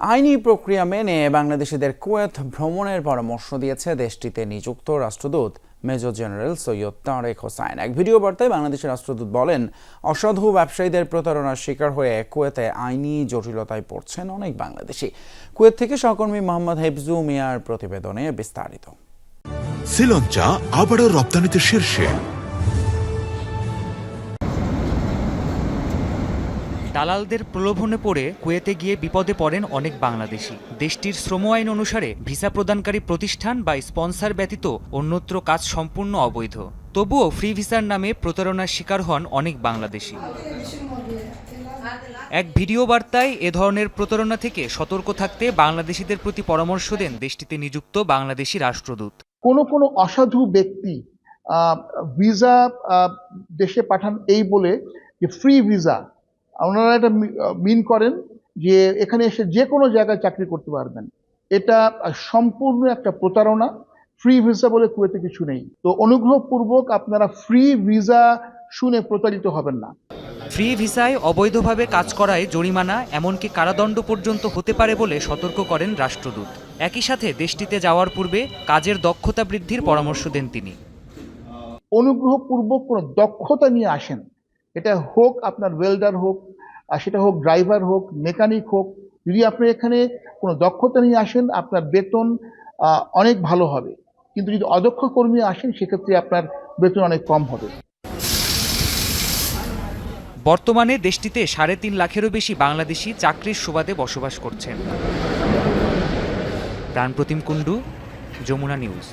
আইনি প্রক্রিয়া মেনে বাংলাদেশিদের কুয়েত ভ্রমণের পরামর্শ দিয়েছে দেশটিতে নিযুক্ত রাষ্ট্রদূত মেজর জেনারেল সৈয়দ তারেক হোসাইন এক ভিডিও বার্তায় বাংলাদেশের রাষ্ট্রদূত বলেন, অসাধু ব্যবসায়ীদের প্রতারণার শিকার হয়ে কুয়েতে আইনি জটিলতায় পড়ছেন অনেক বাংলাদেশি। কুয়েত থেকে সহকর্মী মোহাম্মদ হেফজু মিয়ার প্রতিবেদনে বিস্তারিত। শ্রীলঙ্কা আবারও রপ্তানিতে শীর্ষে। দালালদের প্রলোভনে পড়ে কুয়েতে গিয়ে বিপদে পড়েন অনেক বাংলাদেশি। দেশটির শ্রম আইন অনুসারে ভিসা প্রদানকারী প্রতিষ্ঠান বা স্পন্সর ব্যতীত অন্যত্র কাজ সম্পূর্ণ অবৈধ। তবুও ফ্রি ভিসার নামে প্রতারণার শিকার হন অনেক বাংলাদেশি। এক ভিডিও বার্তায় এ ধরনের প্রতারণা থেকে সতর্ক থাকতে বাংলাদেশিদের প্রতি পরামর্শ দেন দেশটিতে নিযুক্ত বাংলাদেশি রাষ্ট্রদূত। কোনো কোনো অসাধু ব্যক্তি ভিসা দেশে পাঠান এই বলে যে ফ্রি ভিসা ওনারা এটা মিন করেন যে এখানে এসে যে কোনো জায়গায় চাকরি করতে পারবেন। এটা সম্পূর্ণ একটা প্রতারণা ফ্রি ভিসা বলে কুয়েতে কিছু নেই। তো অনুগ্রহপূর্বক আপনারা ফ্রি ভিসা শুনে প্রতারিত হবেন না। ফ্রি ভিসায় অবৈধভাবে কাজ করায় জরিমানা এমনকি কারাদণ্ড পর্যন্ত হতে পারে বলে সতর্ক করেন রাষ্ট্রদূত। একই সাথে দেশটিতে যাওয়ার পূর্বে কাজের দক্ষতা বৃদ্ধির পরামর্শ দেন তিনি। অনুগ্রহপূর্বক কোনো দক্ষতা নিয়ে আসেন। এটা হোক আপনার ওয়েল্ডার হোক আর সেটা হোক ড্রাইভার হোক মেকানিক হোক, যদি আপনি এখানে কোনো দক্ষতা নিয়ে আসেন, আপনার বেতন অনেক ভালো হবে। কিন্তু যদি অদক্ষ কর্মী আসেন, সেক্ষেত্রে আপনার বেতন অনেক কম হবে। বর্তমানে দেশটিতে সাড়ে তিন লাখেরও বেশি বাংলাদেশি চাকরির সুবাদে বসবাস করছেন। প্রাণপ্রতিম কুণ্ডু, যমুনা নিউজ।